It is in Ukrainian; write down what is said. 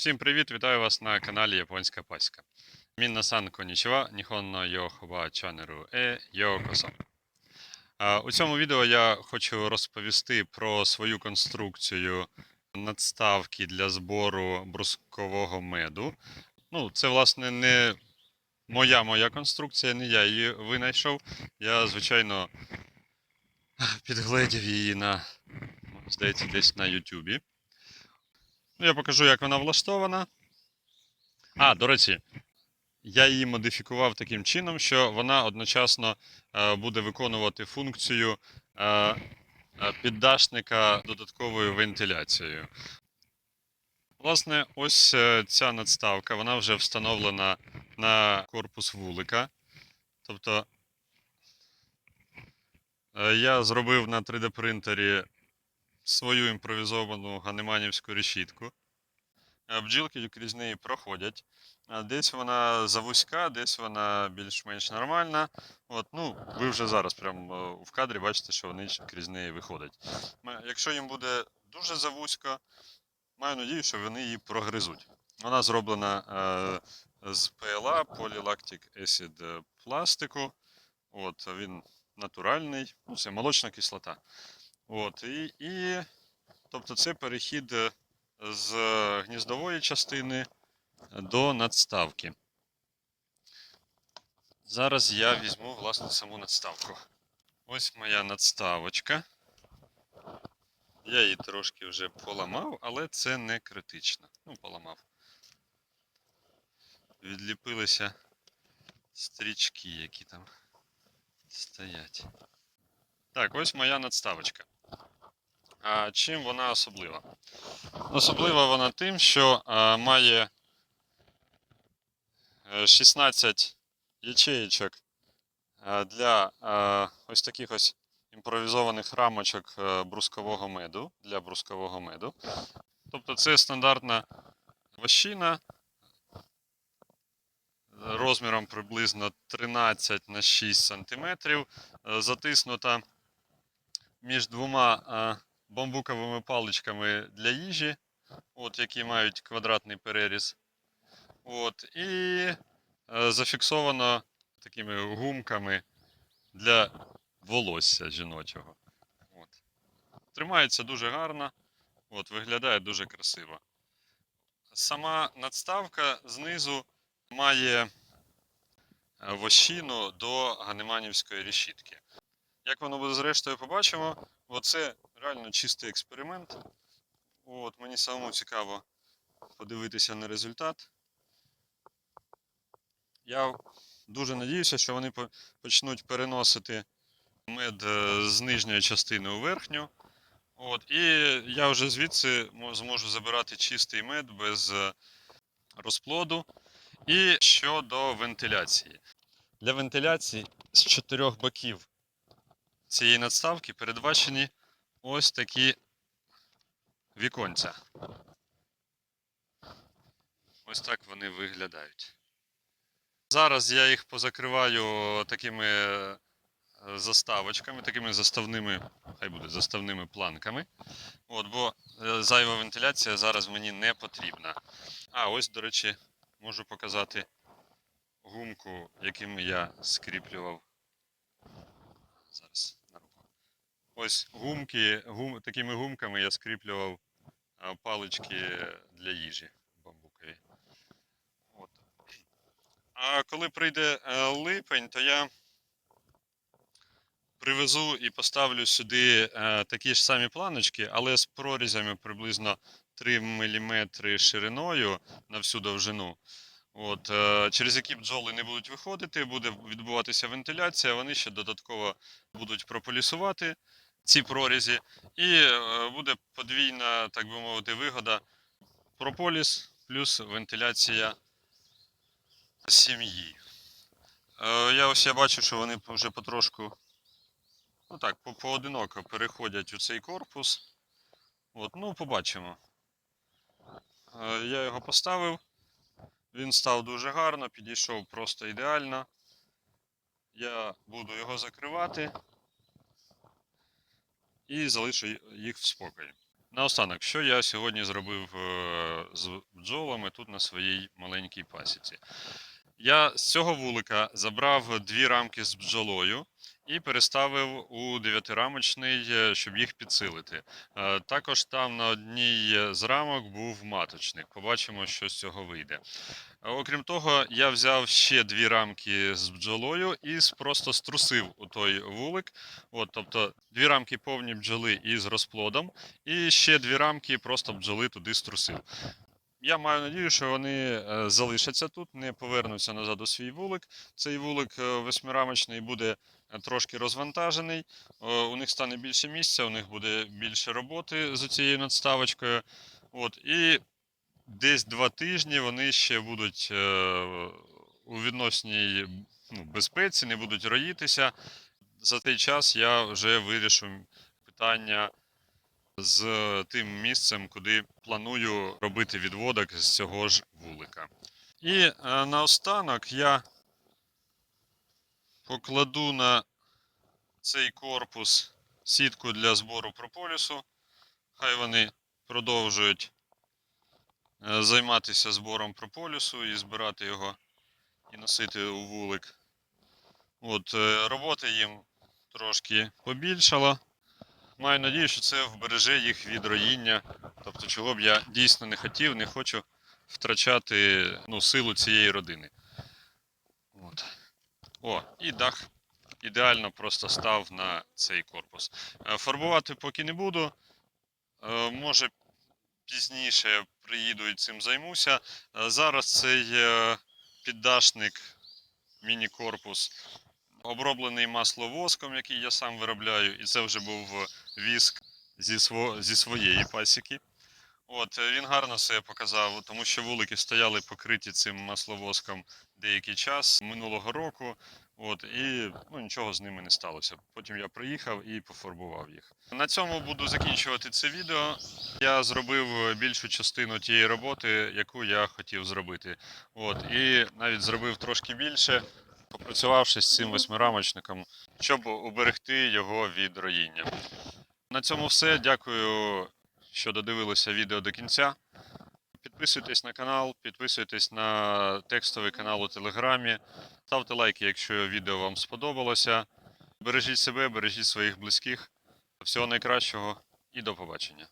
Всім привіт! Вітаю вас на каналі Японська Паська. Мінна-сан конічева, ніхонно йо хова чанеру е йокосо. У цьому відео я хочу розповісти про свою конструкцію надставки для збору брускового меду. Ну, це, власне, не моя моя конструкція, не я її винайшов. Я, звичайно, підгледів її на, здається, десь на Ютубі. Ну, я покажу, як вона влаштована. А, до речі, я її модифікував таким чином, що вона одночасно е, буде виконувати функцію е, е, піддашника додатковою вентиляцією. Власне, ось ця надставка, вона вже встановлена на корпус вулика. Тобто я зробив на 3D принтері свою імпровізовану ганеманівську решітку. Е, Бджілки крізь неї проходять. Е, Десь вона завузька, десь вона більш-менш нормальна. От, ну, ви вже зараз прямо е, в кадрі бачите, що вони крізь неї виходять. Якщо їм буде дуже завузько, маю надію, що вони її прогризуть. Вона зроблена е, з PLA, Polylactic Acid пластику. От, він натуральний, ну, це молочна кислота. От, і, і, тобто це перехід е, з гніздової частини до надставки. Зараз я візьму власне саму надставку. Ось моя надставочка. Я її трошки вже поламав, але це не критично. Ну, поламав. Відліпилися стрічки, які там стоять. Так, ось моя надставочка. А чим вона особлива? Особлива вона тим, що а, має е, 16 ячеєчок для а, ось таких ось імпровізованих рамочок е, брускового меду для брускового меду. Тобто це стандартна вощина розміром приблизно 13 на 6 см, затиснута між двома бамбуковими паличками для їжі, от, які мають квадратний переріз. От, і е, зафіксовано такими гумками для волосся жіночого. От. Тримається дуже гарно, от, виглядає дуже красиво. Сама надставка знизу має е, вощину до ганеманівської решітки. Як воно буде зрештою, побачимо. Оце реально чистий експеримент. От, мені самому цікаво подивитися на результат. Я дуже надіюся, що вони почнуть переносити мед е, з нижньої частини у верхню. От, і я вже звідси зможу забирати чистий мед без е, розплоду. І щодо вентиляції. Для вентиляції з чотирьох боків цієї надставки передбачені ось такі віконця. Ось так вони виглядають. Зараз я їх позакриваю такими е, заставочками, такими заставними, хай буде заставними планками. От, бо е, зайва вентиляція зараз мені не потрібна. А, ось, до речі, можу показати гумку, яким я скріплював. Зараз на руку. Ось гумки, гум, такими гумками я скріплював палички для їжі бамбукові. От. А коли прийде е, липень, то я привезу і поставлю сюди е, такі ж самі планочки, але з прорізями приблизно 3 мм шириною на всю довжину. От, е, через які бджоли не будуть виходити, буде відбуватися вентиляція, вони ще додатково будуть прополісувати ці прорізі, і е, буде подвійна, так би мовити, вигода прополіс плюс вентиляція сім'ї. Е, Я ось я бачу, що вони вже потрошку, ну так, поодиноко переходять у цей корпус. От, ну, побачимо. Е, Я його поставив. Він став дуже гарно, підійшов просто ідеально. Я буду його закривати і залишу їх в спокої. Наостанок, що я сьогодні зробив е, з бджолами тут на своїй маленькій пасіці? Я з цього вулика забрав дві рамки з бджолою і переставив у дев'ятирамочний, е, щоб їх підсилити. Е, Також там на одній з рамок був маточник. Побачимо, що з цього вийде. Окрім того, я взяв ще дві рамки з бджолою і просто струсив у той вулик. От, тобто дві рамки повні бджоли із розплодом, і ще дві рамки просто бджоли туди струсив. Я маю надію, що вони е, залишаться тут, не повернуться назад у свій вулик. Цей вулик е, восьмирамочний буде е, трошки розвантажений. У них стане більше місця, у них буде більше роботи з цією надставочкою. От, і десь два тижні вони ще будуть у відносній ну, безпеці, не будуть роїтися. За цей час я вже вирішу питання з тим місцем, куди планую робити відводок з цього ж вулика. І е, наостанок я покладу на цей корпус сітку для збору прополісу. Хай вони продовжують е, займатися збором прополісу і збирати його і носити у вулик. От, е, роботи їм трошки побільшало. Маю надію, що це вбереже їх від роїння. Тобто, чого б я дійсно не хотів, не хочу втрачати ну, силу цієї родини. От. О, і дах ідеально просто став на цей корпус. Е, Фарбувати поки не буду. Е, Може пізніше приїду і цим займуся. Е, Зараз цей піддашник, міні-корпус, оброблений масловоском, який я сам виробляю, і це вже був віск зі, сво, зі своєї пасіки. От, е, він гарно себе показав, тому що вулики стояли покриті цим масловоском деякий час минулого року. От, і ну, нічого з ними не сталося. Потім я приїхав і пофарбував їх. На цьому буду закінчувати це відео. Я зробив більшу частину тієї роботи, яку я хотів зробити. От, і навіть зробив трошки більше, попрацювавши з цим восьмирамочником, щоб уберегти його від роїння. На цьому все. Дякую, що додивилися відео до кінця. Підписуйтесь на канал, підписуйтесь на текстовий канал у Телеграмі. Ставте лайки, якщо відео вам сподобалося. Бережіть себе, бережіть своїх близьких. Всього найкращого і до побачення.